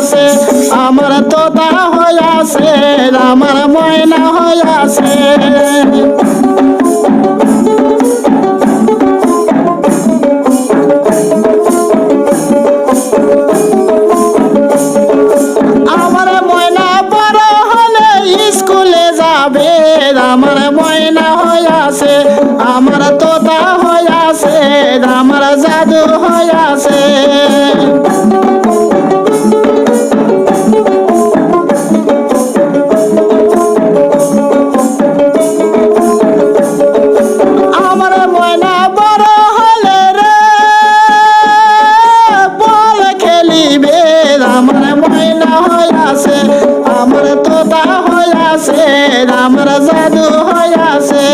আছে আমার তোতা হইয়াছে আমার ময়না হইয়াছে আমার ময়না হইয়াছে আমার না হইয়াছে, আমার তো তা হইয়াছে, আমার জাদু হইয়াছে।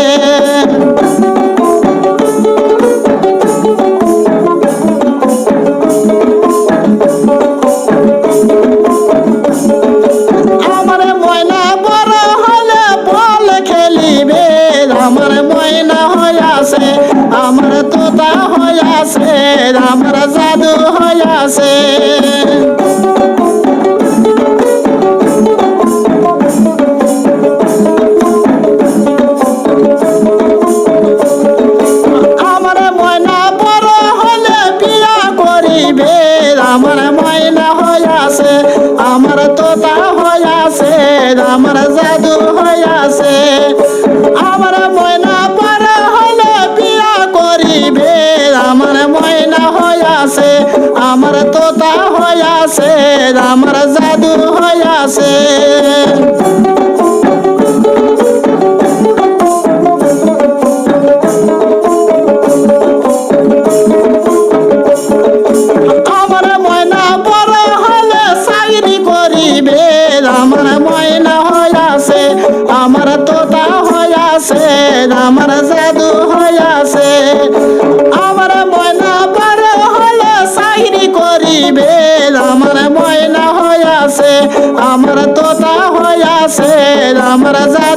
আমার ময়না হইয়াছে, আমার তোতা হইয়াছে, আমার জাদু হইয়াছে। আছে। আমার ময়না পারা হলে বিয়া করিবে। আমার ময়না হয়াছে আমার তোতা হয়াছে আমার জাদু হয়াছে জাদু হইয়াছে। আমার ময়না বড় হলে চাকরি করিবে। আমার ময়না হইয়াছে, আমার তোতা হইয়াছে, আমার জাদু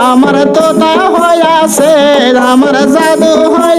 আমার তো তা হয়ে আছে আমার জাদু হয়